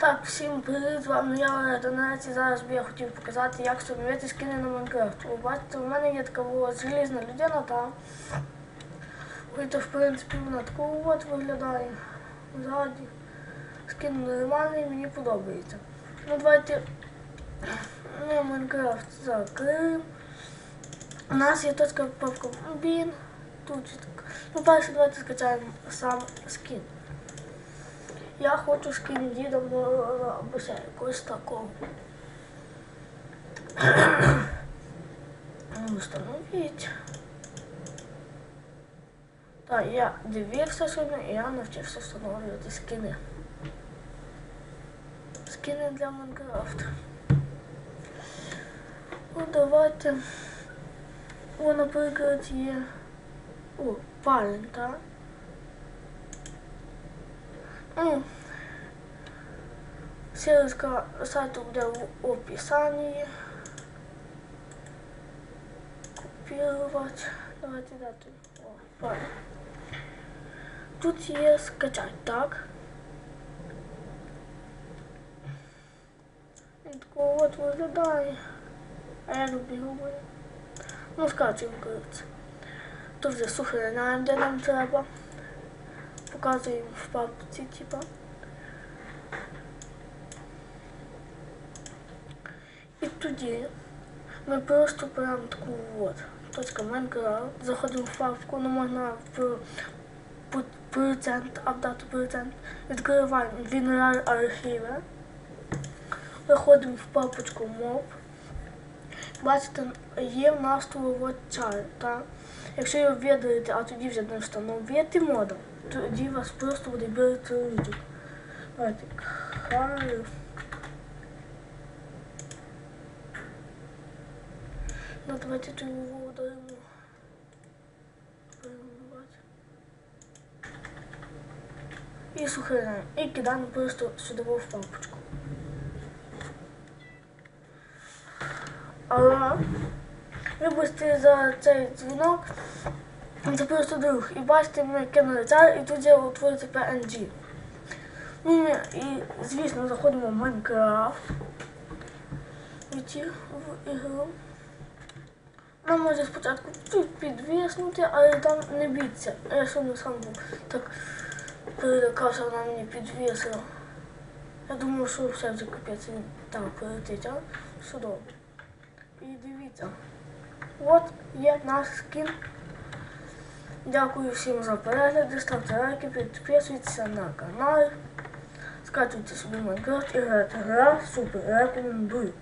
Так, всім привіт, вам я Донець і зараз би я хотів показати, як встановити скини на Майнкрафт. Ви бачите, у мене є така от желізна людина там. Ось, в принципі, вона такого от виглядає. Ззаді. Скин нормальний, мені подобається. Ну давайте ми Майнкрафт закриємо. У нас є точка папка Bin. Тут же так. Ну, перше давайте скачаємо сам скін. Я хочу скин діда або ще якогось такого. Установіть. Так, я дивився сьогодні і я навчився встановлювати скини. Скини для Майнкрафта. Ну, давайте. О, наприклад, є. О, палень, так? Ну, ссылочка сайту буде в описании. Копировать. Давайте правильно. Тут є скачать, так? І такого от виглядає. А я люблю говорю. Ну, скачуємо, коротше. Тут вже сухарина, де нам треба. Показуємо в папці, типа. І тоді ми просто беремо таку от точка Майнкрафт, заходимо в папку, ну можна в- процент, апдату процент, відкриваємо Вінрар архіви, виходимо в папочку моб. Бачите, є в нас тут от чар, так? Якщо його видалити, а тоді вже не встановити модуль, тоді у вас просто буде бити ручок. Давайте. Хай. Ну, давайте ту його ударимо. Перемивати. І сухаряємо. І кидаємо просто сюди в папочку. Але вибачте за цей дзвінок. Це просто друг. І бачите, ми кинули цар, і тут є утвориться PNG. Ну, і, звісно, заходимо в Майнкрафт. Війти в ігру. Нам може спочатку тут підвиснути, але там не біться. Я сьогодні сам був так перелякався, вона мені підвісила. Я думав, що все вже капець він там полетить, а все добре. І дивіться. От є наш скін. Дякую всім за перегляди, ставте лайки, підписуйтесь на канал. Скачуйте собі Майнкрафт і грайте. Гра супер, рекомендую.